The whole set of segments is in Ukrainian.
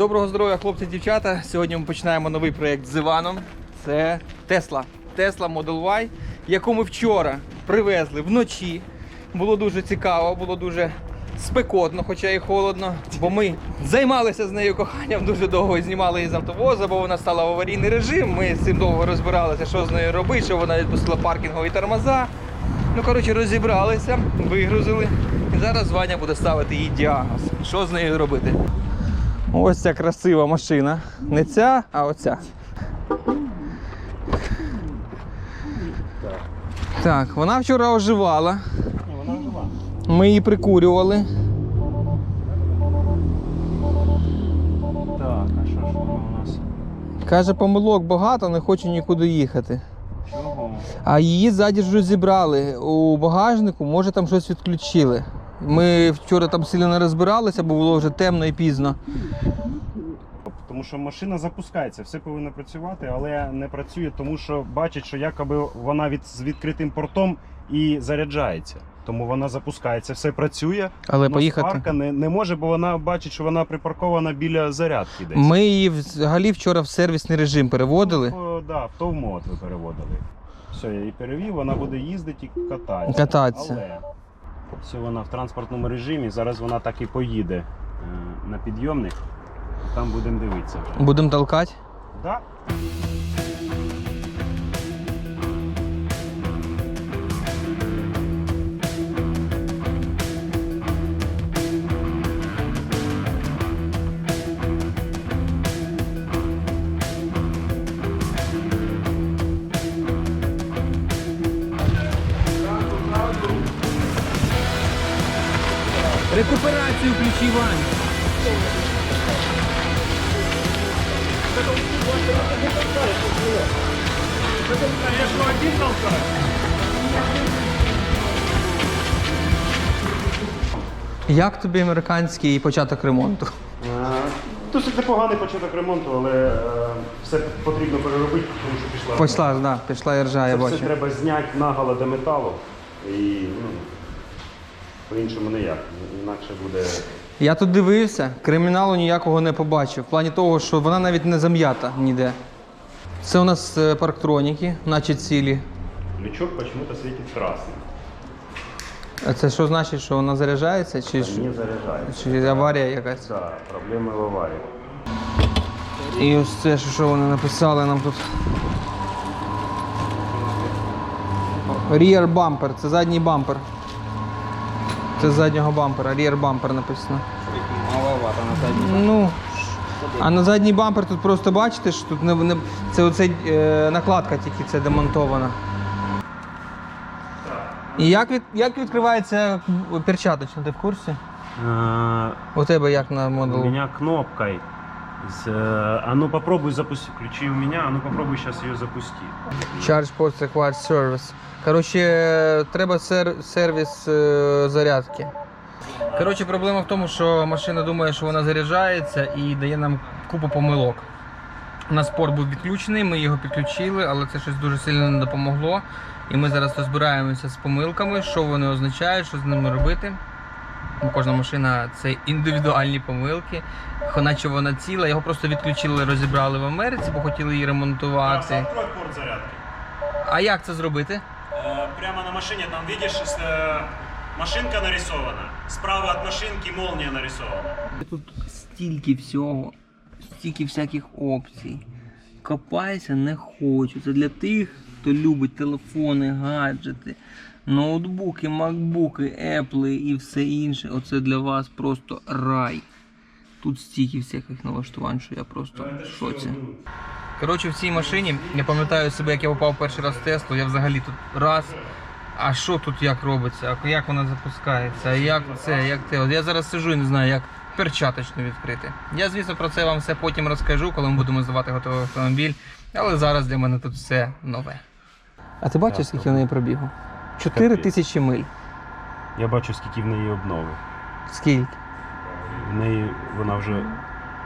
Доброго здоров'я, хлопці дівчата. Сьогодні ми починаємо новий проєкт з Іваном. Це Tesla. Tesla Model Y, яку ми вчора привезли вночі. Було дуже цікаво, було дуже спекотно, хоча і холодно. Бо ми займалися з нею коханням дуже довго і знімали її з автовоза, бо вона стала в аварійний режим. Ми з цим довго розбиралися, що з нею робити, що вона відпустила паркінгові тормоза. Ну, коротше, розібралися, вигрузили. І зараз Ваня буде ставити їй діагноз. Що з нею робити? Ось ця красива машина. Не ця, а оця. Так, вона вчора оживала. Ми її прикурювали. Так, а що ж воно у нас? Каже, помилок багато, не хочу нікуди їхати. Чого? А її ззаді ж розібрали у багажнику, може там щось відключили. Ми вчора там сильно не розбиралися, бо було вже темно і пізно. Тому що машина запускається, все повинно працювати, але не працює, тому що бачить, що якоби вона від, з відкритим портом і заряджається. Тому вона запускається, все працює. Але но поїхати. сварка не, не може, бо вона бачить, що вона припаркована біля зарядки десь. Ми її взагалі вчора в сервісний режим переводили. Ну, да, в мод ви переводили. Все, я її перевів, вона буде їздити і кататися. Кататися. Але все вона в транспортному режимі. Зараз вона так і поїде е, на підйомник. Там будемо дивитися. Будемо толкати. Да? Рекуперацію включи Вань. Як тобі американський початок ремонту? Е, Досить непоганий початок ремонту, але е, все потрібно переробити, тому що пішла. Пішла, да, пішла іржа, я Це все бачу. треба зняти наголо до металу. І по-іншому ніяк. Інакше буде. Я тут дивився, криміналу ніякого не побачив. В плані того, що вона навіть не зам'ята ніде. Це у нас е, парктроніки, наче цілі. Лючок почему-то світить красним. А це що значить, що вона заряджається? Чи, Не заряджається. чи аварія якась? Так, проблеми в аварії. І ось це, що, що вони написали нам тут. Rear bumper, це задній бампер. Це з заднього бампера, rear бампер написано. Маловато на задній. Ну, а на задній бампер тут просто бачите, що тут не, не це оце е, накладка тільки це демонтована. І як, від, як відкривається перчаточна, ти в курсі? У тебе як на У моделу? меня кнопкой. Э, а ну попробуй запусти. Ключи у меня, а ну попробуй сейчас ее запусти. Charge Post Required Service. Коротше, треба сер- сервіс е, зарядки. Коротше, проблема в тому, що машина думає, що вона заряджається і дає нам купу помилок. У нас порт був відключений, ми його підключили, але це щось дуже сильно не допомогло. І ми зараз розбираємося з помилками, що вони означають, що з ними робити. Кожна машина це індивідуальні помилки. Наче вона ціла, його просто відключили, розібрали в Америці, бо хотіли її ремонтувати. Открой порт зарядки. А як це зробити? Э, Прямо на машине там видишь, э, машинка нарисована. Справа от машинки молния нарисована. Тут стільки всього, стільки всяких опцій. Копайся не хочу. Це для тих, хто любить телефони, гаджети, ноутбуки, макбуки, епли і все інше. Оце для вас просто рай. Тут стільки всяких налаштувань, що я просто в шоці. Коротше, в цій машині я пам'ятаю себе, як я попав перший раз в Теслу, я взагалі тут раз. А що тут як робиться? А як вона запускається? А як це, як те? От я зараз сижу і не знаю, як перчаточно відкрити. Я, звісно, про це вам все потім розкажу, коли ми будемо здавати готовий автомобіль. Але зараз для мене тут все нове. А ти бачиш, скільки в неї пробігу? 4 Капець. тисячі миль. Я бачу, скільки в неї обнови. Скільки? В неї вона вже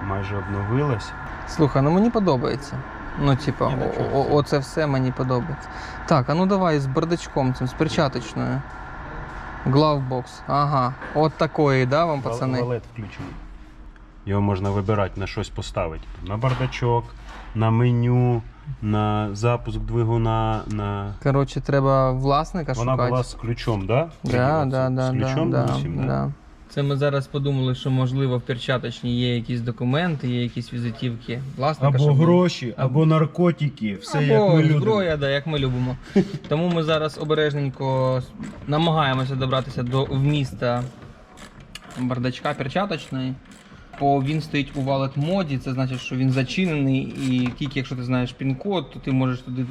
майже обновилась. Слухай, ну мені подобається. Ну, типа, Ні, о- оце все мені подобається. Так, а ну давай з бардачком цим, з перчаточною. Главбокс. Ага. От такої, да, вам, пацани? Валет включений. Його можна вибирати на щось поставити. На бардачок, на меню, на запуск двигуна, на. Коротше, треба власника Вона шукати. була з ключом, да? Да, да, да, з ключом да, усім, да, да. Це ми зараз подумали, що можливо в перчаточній є якісь документи, є якісь візитівки власника. Або щоб- гроші, або наркотики, все Або як ми любимо. зброя, да, як ми любимо. Тому ми зараз обережненько с- намагаємося добратися до вміста бардачка перчаточної Бо він стоїть у валет моді, це значить, що він зачинений, і тільки якщо ти знаєш пін-код, то ти можеш туди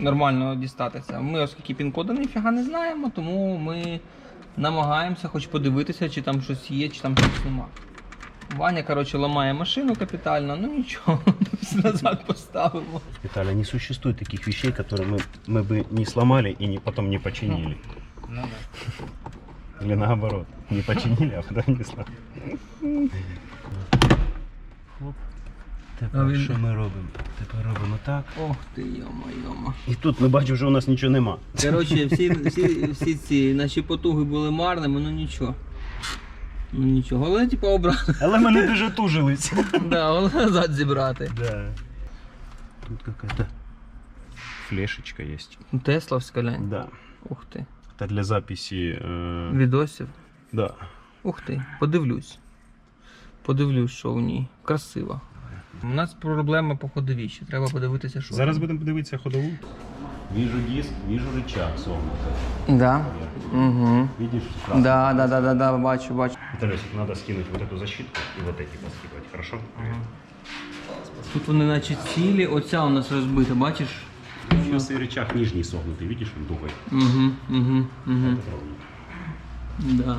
нормально дістатися. Ми, оскільки пін-коду ніфіга не знаємо, тому ми намагаємося хоч подивитися, чи там щось є, чи там щось нема. Ваня, коротше, ламає машину капітально, ну нічого, все назад поставимо. Виталий, не существует таких вещей, которые мы, мы бы не сломали и не, потом не починили. Ну да. Или наоборот, не починили, а потом не сломали. А Тепер він- що ми робимо? Тепер робимо так. Ох ти, йома, йома. І тут ми бачимо, що у нас нічого нема. Коротше, всі, всі, всі ці наші потуги були марними, ну нічого. Ну нічого. Головне, типу, обрати. Але ми не дуже тужились. Да, головне назад зібрати. Да. Тут какая-то флешечка есть. Ну, Тесловська лянь. Да. Ух ти Это для записи. э, Відосів. Да. Ух ти. Подивлюсь. Подивлюсь, що в ній. Красиво. У нас проблема по ходовій. Ще треба подивитися, що. Зараз там. будемо подивитися ходову. Вижу диск, вижу рычаг согнутый. Да. Угу. Видишь? Да, да, да, да, да, бачу, бачу. Виталий, надо скинуть вот эту защитку и вот эти поскидывать, хорошо? Тут вони наче цілі, оця у нас розбита, бачиш? У нас и рычаг нижний согнутый, видишь, он дугой. Угу, угу, угу. Этот ровненький. Да.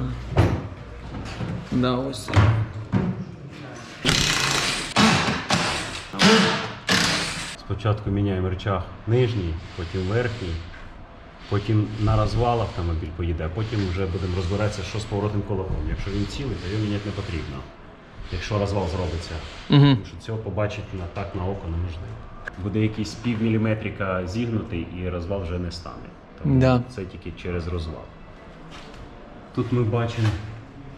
Да, ось. Спочатку міняємо рычаг нижній, потім верхній, потім на розвал автомобіль поїде, а потім вже будемо розбиратися, що з поворотним колоком. Якщо він цілий, то його міняти не потрібно. Якщо розвал зробиться. Угу. Тому що цього побачити на так на око неможливо. Буде якийсь пів міліметрика зігнутий і розвал вже не стане. Тому Да. це тільки через розвал. Тут ми бачимо,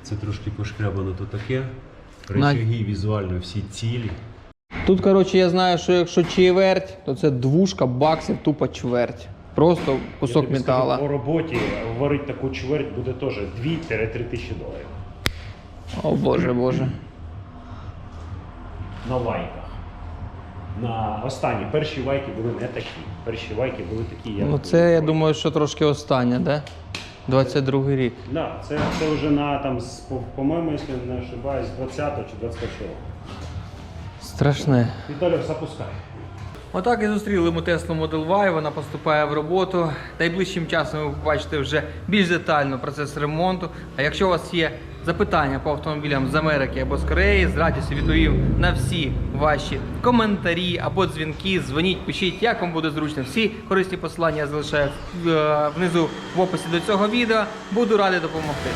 це трошки пошкрябано тут таке. Речаги візуально всі цілі. Тут, коротше, я знаю, що якщо чверть, то це двушка баксів, тупо чверть. Просто кусок метала. Скажу, по роботі варити таку чверть буде теж 2-3 тисячі доларів. О боже, боже. На. На останні перші вайки були не такі. Перші вайки були такі, як. Ну це я думаю, що трошки останнє, да? 22-й рік. Да, це, це вже на там, з- по- по-моєму, якщо не ошибаюсь, 20 чи 21-го. Страшне. Віталій, запускай. Отак і зустріли ми Теслу Model Y, вона поступає в роботу. Найближчим часом ви побачите вже більш детально процес ремонту. А якщо у вас є запитання по автомобілям з Америки або з Кореї, з радістю відповім на всі ваші коментарі або дзвінки. Дзвоніть, пишіть, як вам буде зручно. Всі корисні посилання я залишаю е, внизу в описі до цього відео. Буду радий допомогти.